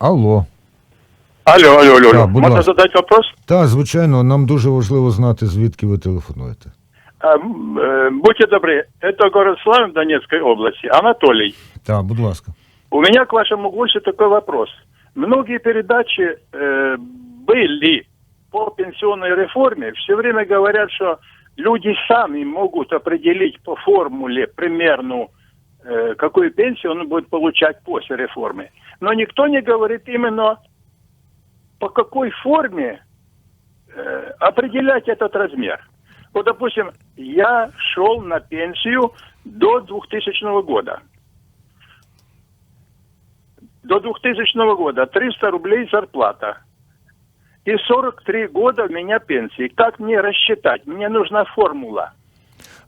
Алло. Алло, алло, алло. Да, будь Можна ласка. задати вопрос? Так, звичайно, нам дуже важливо знати, звідки ви телефонуєте. А, м, э, будьте добры, это город Славин Донецкой области. Анатолий, Так, будь ласка. у меня к вашему гостю такой вопрос. Многие передачи э, были по пенсионной реформе. Все время говорят, что люди сами могут определить по формуле примерно, какую пенсию он будет получать после реформы. Но никто не говорит именно, по какой форме э, определять этот размер. Вот, допустим, я шел на пенсию до 2000 года. До 2000 года 300 рублей зарплата. И 43 года у меня пенсии. Как мне рассчитать? Мне нужна формула.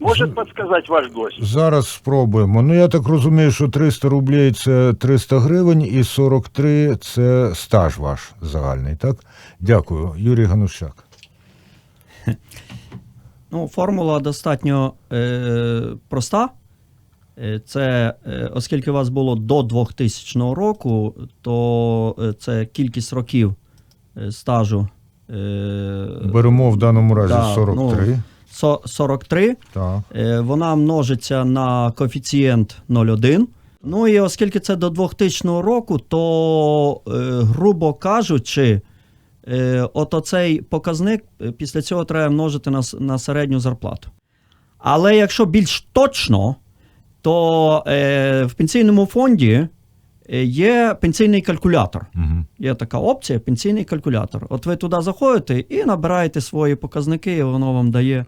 Может подсказать ваш гость? Зараз спробуємо. Ну, я так розумію, що 300 рублей це 300 гривень і 43 це стаж ваш загальний, так? Дякую. Юрій Ганущак. Ну, формула достатньо е, проста. Е, Це, е, оскільки у вас було до 2000 року, то е, це кількість років стажу. Е, Беремо в даному разі да, 43. ну, 43. Так. Е, Вона множиться на коефіцієнт 0,1. Ну і оскільки це до 2000 року, то, е, грубо кажучи, е, от оцей показник після цього треба множити на, на середню зарплату. Але якщо більш точно, то в пенсійному фонді є пенсійний калькулятор. Угу. Є така опція пенсійний калькулятор. От ви туди заходите і набираєте свої показники, і воно вам дає